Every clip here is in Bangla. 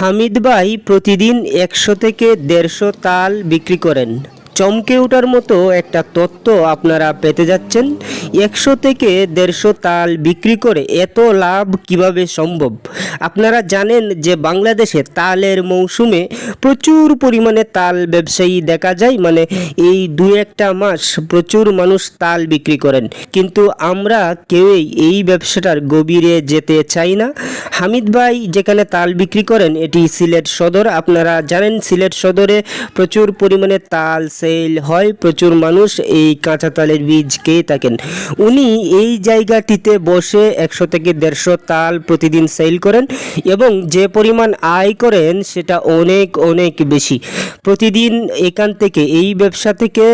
হামিদ ভাই প্রতিদিন একশো থেকে দেড়শো তাল বিক্রি করেন। চমকে ওঠার মতো একটা তথ্য আপনারা পেতে যাচ্ছেন। একশো থেকে দেড়শো তাল বিক্রি করে এত লাভ কীভাবে সম্ভব? আপনারা জানেন যে বাংলাদেশে তালের মৌসুমে প্রচুর পরিমাণে তাল ব্যবসায়ী দেখা যায় মানে এই দু একটা মাস প্রচুর মানুষ তাল বিক্রি করেন। কিন্তু আমরা কেউই এই ব্যবসাটার গভীরে যেতে চাই না। হামিদ ভাই যেখানে তাল বিক্রি করেন, এটি সিলেট সদর। আপনারা জানেন সিলেট সদরে প্রচুর পরিমাণে তাল সেল হয়, প্রচুর মানুষ এই কাঁচা তালের বীজ খেয়ে থাকেন। উনি এই জায়গাটিতে বসে একশো থেকে দেড়শো তাল প্রতিদিন সেল করেন এবং যে পরিমাণ আয় করেন সেটা অনেক অনেক বেশি। প্রতিদিন এখান থেকে, এই ব্যবসা থেকে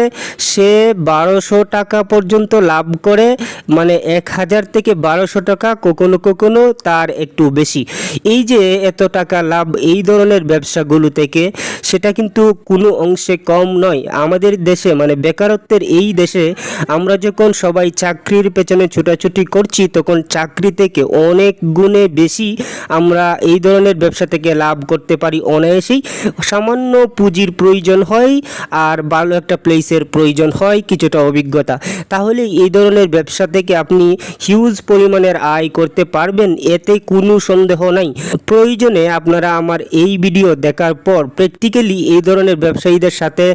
সে বারোশো টাকা পর্যন্ত লাভ করে মানে এক হাজার থেকে বারোশো টাকা কখনো কখনো তার একটু বেশি। এই যে এত টাকা লাভ এই ধরনের ব্যবসাগুলো থেকে, সেটা কিন্তু কোনো অংশে কম নয়। আমাদের দেশে মানে বেকারত্বের এই দেশে আমরা যখন সবাই চাকরির পেছনে ছোটাছুটি করছি, তখন চাকরি থেকে অনেক গুণে বেশি আমরা এই ধরনের ব্যবসা থেকে লাভ করতে পারি অনায়াসেই। সামান্য পুঁজির প্রয়োজন হয় আর ভালো একটা প্লেসের প্রয়োজন হয় কিছুটা অভিজ্ঞতা। তাহলে এই ধরনের ব্যবসা থেকে আপনি হিউজ পরিমাণের আয় করতে পারবেন, এতে কোনো সন্দেহ নাই। প্রয়োজনে আপনারা আমার এই ভিডিও দেখার পর প্র্যাকটিক্যালি এই ধরনের ব্যবসায়ীদের সাথে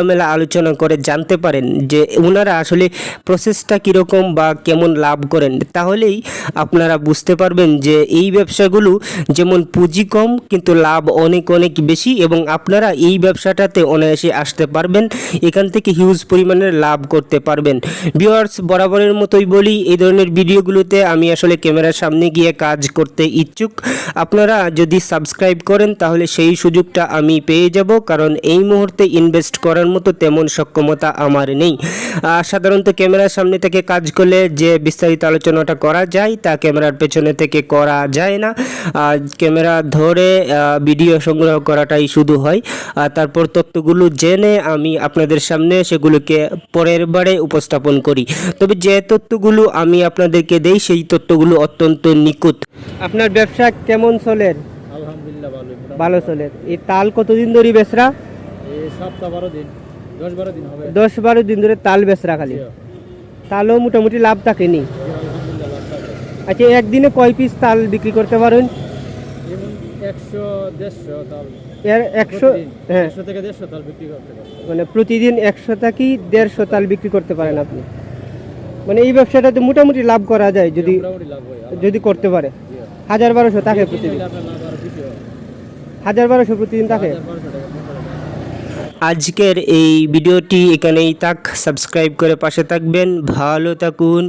খোলামেলা আলোচনা করে জানতে পারেন যে ওনারা আসলে প্রসেসটা কীরকম বা কেমন লাভ করেন। তাহলেই আপনারা বুঝতে পারবেন যে এই ব্যবসাগুলো যেমন পুঁজি কম, কিন্তু লাভ অনেক অনেক বেশি এবং আপনারা এই ব্যবসাটাতে অনায়াসে আসতে পারবেন, এখান থেকে হিউজ পরিমাণের লাভ করতে পারবেন। ভিউয়ার্স বরাবরের মতোই বলি, এই ধরনের ভিডিওগুলোতে আমি আসলে ক্যামেরার সামনে গিয়ে কাজ করতে ইচ্ছুক। আপনারা যদি সাবস্ক্রাইব করেন, তাহলে সেই সুযোগটা আমি পেয়ে যাব, কারণ এই মুহূর্তে ইনভেস্ট করার মতো তেমন সক্ষমতা আমার নেই। সাধারণত ক্যামেরার সামনে থেকে কাজ করলে যে বিস্তারিত আলোচনাটা করা যায় তা ক্যামেরার পেছনে থেকে করা যায় না। ক্যামেরা ধরে ভিডিও সংগ্রহ করাটাই শুধু হয়। আর তারপর তথ্যগুলো জেনে আমি আপনাদের সামনে সেগুলোকে পরের বারে উপস্থাপন করি। তবে যে তথ্যগুলো আমি আপনাদেরকে দেই সেই তথ্যগুলো অত্যন্ত নিখুঁত। আপনার ব্যবসা কেমন চলে? আলহামদুলিল্লাহ ভালো ভালো চলে। এই তাল কতদিন ধরে বেচরা? সপ্তাহ বারো দিন দশ বারো দিন হবে। দশ বারো দিন ধরে তাল বেচরা খালি। তালও মোটামুটি লাভ থাকেনি। আচ্ছা একদিনে কয় পিস তাল বিক্রি করতে পারেন? যেমন একশো দেড়শো তাল। এর একশো হ্যাঁ। একশো থেকে দেড়শো তাল বিক্রি করতে মানে প্রতিদিন একশো থাকি দেড়শো তাল বিক্রি করতে পারেন আপনি। মানে এই ব্যবসাটাতে মোটামুটি লাভ করা যায় যদি যদি করতে পারে। হাজার বারোশো থাকে প্রতিদিন। হাজার বারোশো প্রতিদিন থাকে হাজার বারোশো টাকা, পনেরো টাকা। আজকের এই ভিডিওটি এখানেই থাক। সাবস্ক্রাইব করে পাশে থাকবেন। ভালো থাকুন।